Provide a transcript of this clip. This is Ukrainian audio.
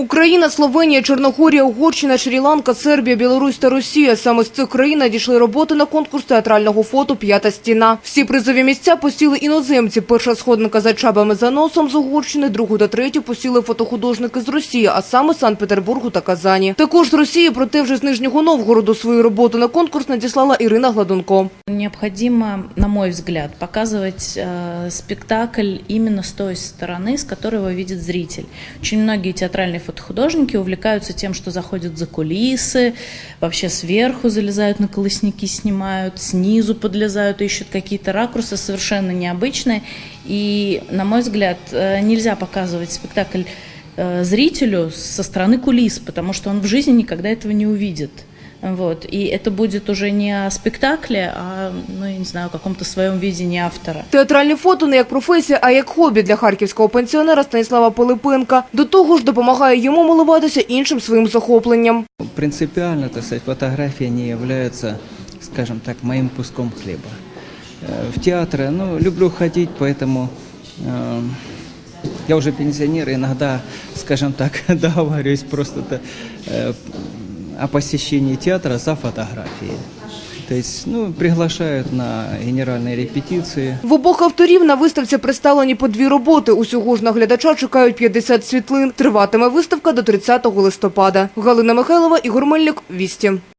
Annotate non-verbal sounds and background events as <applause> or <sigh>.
Україна, Словенія, Чорногорія, Угорщина, Шрі-Ланка, Сербія, Білорусь та Росія. Саме з цих країн надійшли роботи на конкурс театрального фото «П'ята стіна». Всі призові місця посіли іноземці. Перша сходинка за чабами за носом з Угорщини, другу та третю посіли фотохудожники з Росії, а саме Санкт-Петербургу та Казані. Також з Росії, проте вже з Нижнього Новгороду свою роботу на конкурс надіслала Ірина Гладунко. Необходимо, на мой взгляд, показывать э, спектакль именно с той стороны, с которой его видит зритель. Очень многие театральные фотохудожники увлекаются тем, что заходят за кулисы, вообще сверху залезают на колосники, снимают, снизу подлезают, ищут какие-то ракурсы совершенно необычные. И, на мой взгляд, э, нельзя показывать спектакль э, зрителю со стороны кулис, потому что он в жизни никогда этого не увидит. Вот. И это будет уже не о спектакле, а, ну, я не знаю, о каком-то своем видении автора. Театральне фото не як професія, а як хобі для харківського пенсіонера Станіслава Пилипенка. До того ж допомагає йому милуватися іншим своїм захопленням. Принципиально, так сказать, фотография не является, скажем так, моим куском хлеба. Э, В театры, ну, люблю ходить, поэтому э, я уже пенсионер, иногда, скажем так, договариваюсь <laughs> просто э, о посещении театра за фотографией. То ну, приглашають на генеральні репетиції. В обох авторів на виставці представлені по дві роботи. Усього ж на глядача чекають 50 світлин. Триватиме виставка до 30 листопада. Галина Михайлова, Ігор Мельник, Вісті.